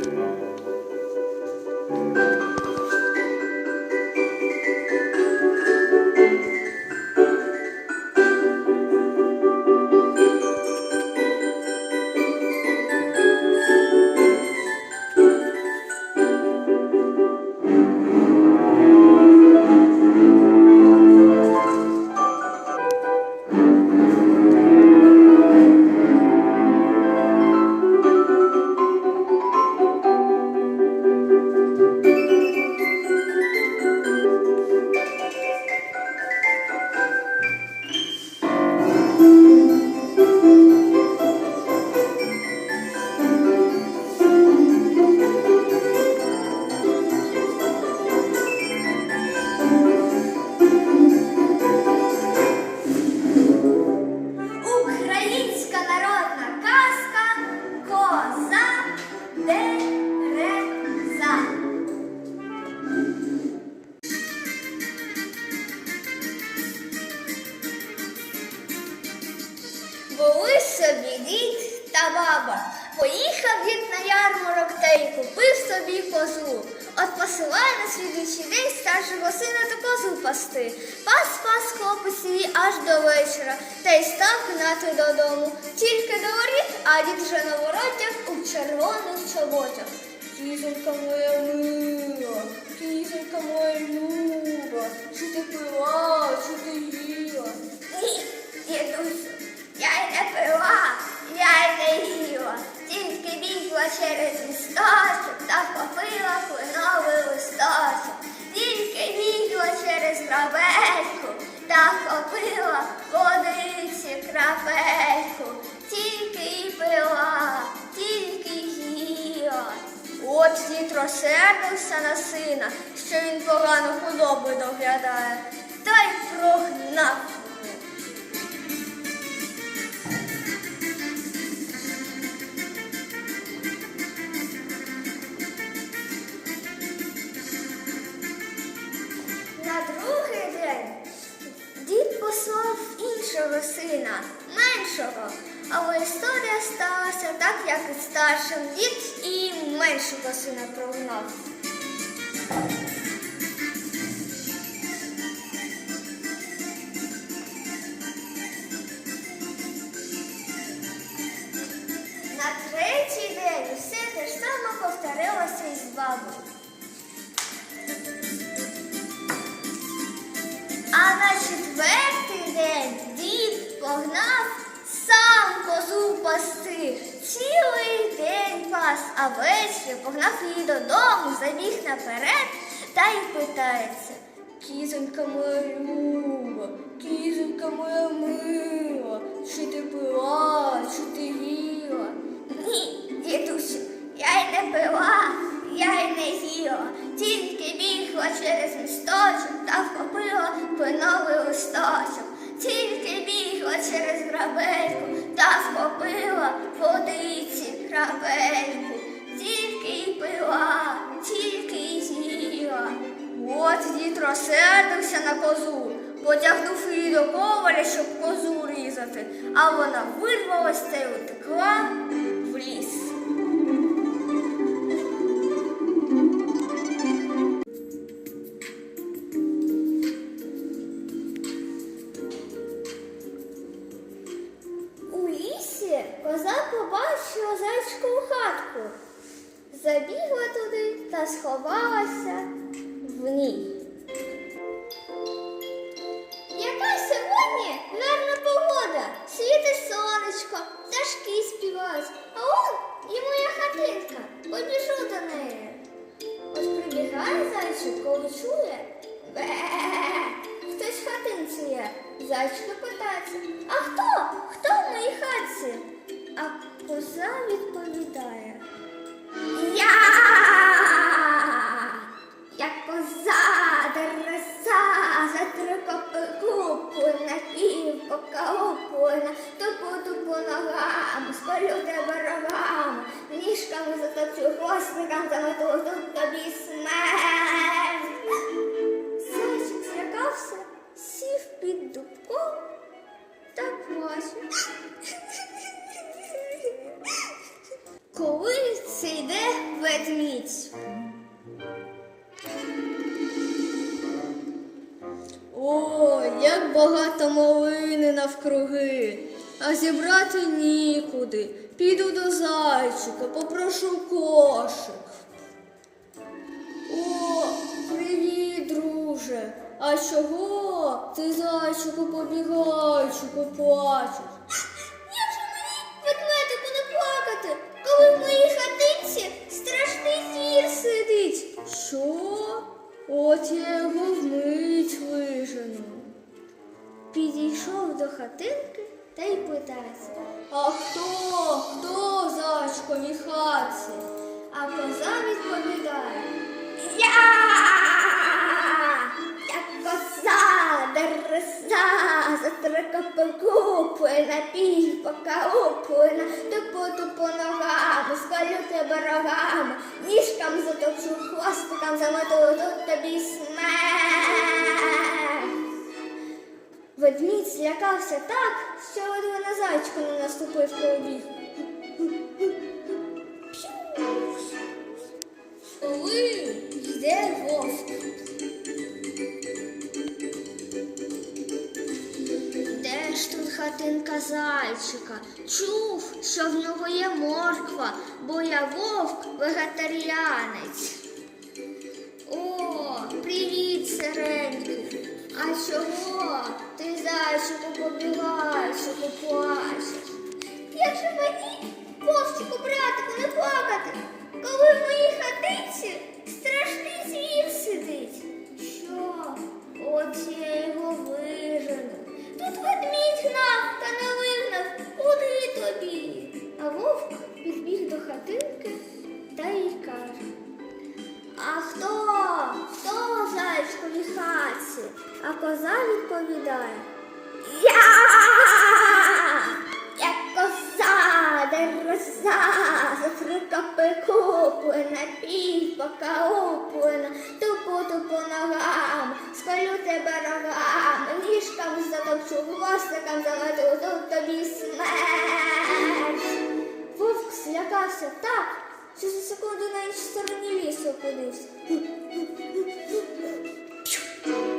Thank. Собі дід та баба. Поїхав дід на ярмарок та й купив собі козу. От посилає на слідуючий день старшого сина та козу пасти. Пас пас хлопець її аж до вечора, та й став гнати додому. Тільки до воріт, а дід вже на воротях у червоних чоботях. Кізонька моя мила, кізонька моя люба, чи ти пила, чи ти їла? Ні, дідусю, я не пила, я й не їла, тільки бігла через місточок та попила кленовий листочок. Тільки бігла через грабельку та попила водиці крапельку. Тільки й пила, тільки їла. От дід розсердився на сина, що він погано худоби доглядає, та й прогнав. Старшим дід і меншого сина прогнав. На третій день все те ж саме повторилося із бабою. А погнав її додому, забіг наперед та й питається. Кізонька моя люба, кізонька моя мила, чи ти пила, чи ти їла? Ні, дідусю, я й не пила, я й не їла, тільки бігла через місточок та вхопила пиновий листочок. Тільки бігла через грабельку та вхопила водиці грабельку. Тільки й пила, тільки й з'їла. От дід розсердився на козу, потягнув її до коваля, щоб козу різати, а вона вирвалась та й коза відповідає. Я, я коза дереза, за три копи куплена, пів поколоплена, тупу-тупу ногами, спалю тебе рогами, ніжками затопчу хвостиком, замету тут тобі смерть. А зібрати нікуди. Піду до зайчика, попрошу кошик. О, привіт, друже. А чого ти зайчику побігайчику плачеш? Як же мені, ведмедику, не плакати, коли в моїй хатинці страшний звір сидить? Що? От я його вмить вижену. Підійшов до хатинки та й питається. А хто? Хто в зайчиковій хатці? А коза відповідає. Я! Я коза, дереза, затрикопикупина, півпака упина, тупо-тупо ногами, скалю тебе рогами, ніжкам затопчу, хвостиком замету, тут тобі смерть. Ведмідь злякався так, що ледве на зайчика не наступив побіг. Коли йде вовк. Де ж тут хатинка зайчика? Чув, що в нього є морква, бо я вовк вегетаріанець. О, привіт, сиренький. А чого ти зайчику хатці? А коза відповідає. Я! Я коза, дереза, зафрикапи куплена, півпака уплена, тупу-тупу ногами, скалю тебе рогами, ніжками затопчу, хвостиком замету, тут тобі смерть. Вовк злякався так, що за секунду на іншій стороні лісу опинився. Коли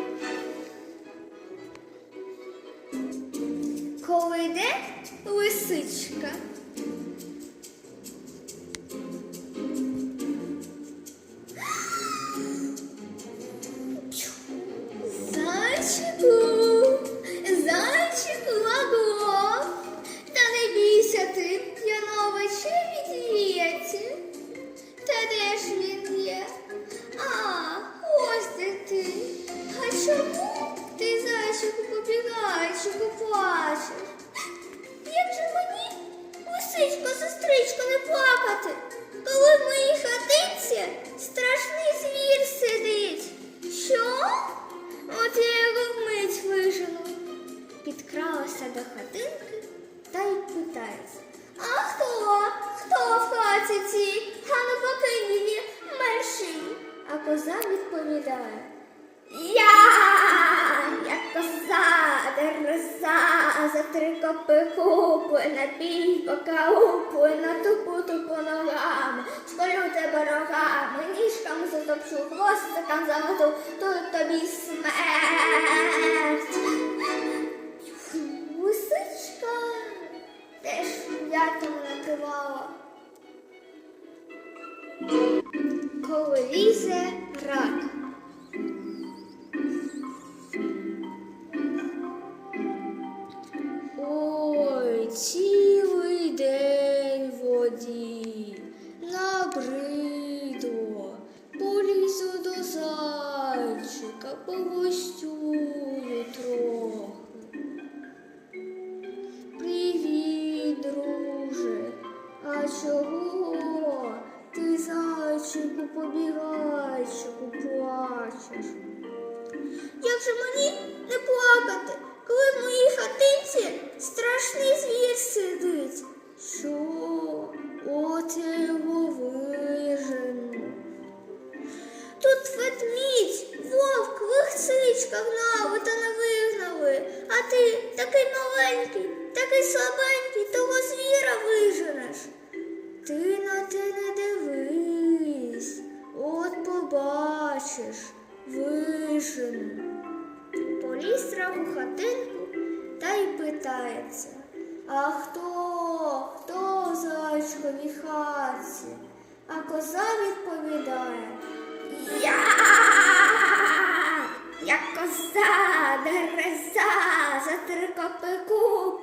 лисичка. Коза відповідає. Я, я коза, дереза, за три копи куплена, півпака на тупу-тупу ногами, школю тебе рогами, ніжками затопчу, хвостиком замоту, тут тобі смерть. Коли от побачиш, вижену. Поліз у хатинку та й питається. А хто, хто в зайчковій хатці? А коза відповідає. Я, я коза, дереза, за три копи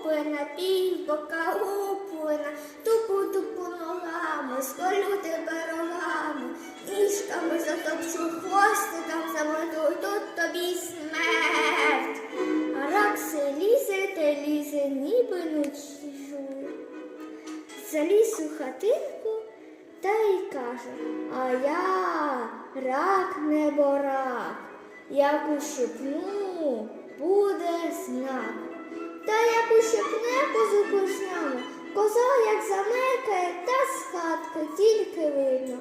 куплена, пів бока луплена, тупу тупу ногами, сколю тебе рогами, ніжками затопчу хвостиком замоту, тут тобі смерть. А рак все лізе та лізе, ніби ночі жує. Заліз у хатинку та й каже, а я рак неборак, як ущипну, буде знак. Та як ущипне козу кожнями, коза як замекає, та з хатки тільки видно.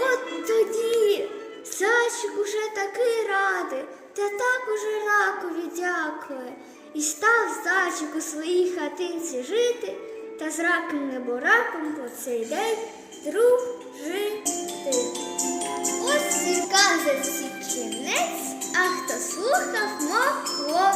От тоді зайчик уже такий радий, та так уже ракові дякує. І став зайчик у своїй хатинці жити, та з раком небораком по цей день дружити. Ось і всі кінець, а хто слухав, молодець.